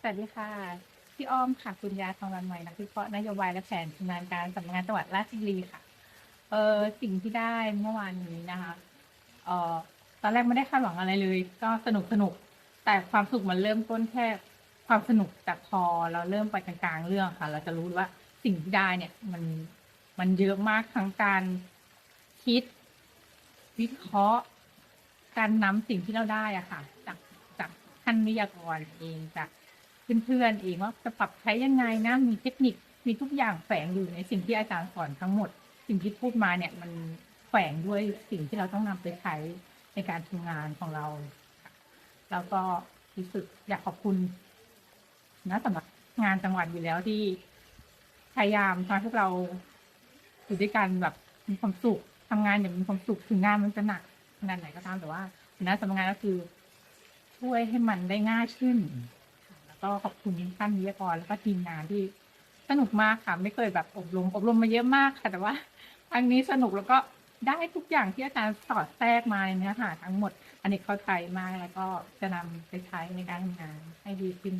สวัสดีค่ะ พี่อ้อมค่ะ คุณยาทองรันใหม่นักวิเคราะห์นโยบายและแผนชำนาญการสำนักงานจังหวัดราชบุรีค่ะ เออสิ่งที่ได้เมื่อวานนี้นะคะเออตอนแรกไม่ได้คาดหวังอะไรเลย ก็สนุกสนุก แต่ความสุขมันเริ่มต้นแค่ความสนุกแต่พอเราเริ่มไปกลางๆเรื่องค่ะ เราจะรู้ว่าสิ่งที่ได้เนี่ย มันมันเยอะมากทั้งการคิด วิเคราะห์ การนำสิ่งที่เราได้อะค่ะ จากจากท่านวิทยากรเองจาก เพื่อนๆเองว่าจะปรับใช้ยังไงนะ มีเทคนิค มีทุกอย่างแฝงอยู่ในสิ่งที่อาจารย์สอนทั้งหมด สิ่งที่พูดมาเนี่ยมันแฝงด้วยสิ่งที่เราต้องนำไปใช้ในการทำงานของเรา แล้วก็รู้สึกอยากขอบคุณนะสำหรับงานจังหวัดอยู่แล้วที่พยายามทำให้พวกเราอยู่ด้วยกันแบบมีความสุขทำงานอย่างมีความสุขถึงงานมันจะหนักงานไหนก็ตามแต่ว่าคณะสำนักงานก็คือ ช่วยให้มันได้ง่ายขึ้น ก็ขอบคุณท่านวิทยากรแล้วก็ทีมงานที่สนุกมากค่ะ ไม่เคยแบบอบรมอบรมมาเยอะมากค่ะ แต่ว่าอันนี้สนุกแล้วก็ได้ทุกอย่างที่อาจารย์สอดแทรกมาในเนื้อหาทั้งหมด อันนี้เข้าใจมากแล้วก็จะนำไปใช้ในการทำงานให้ดีขึ้น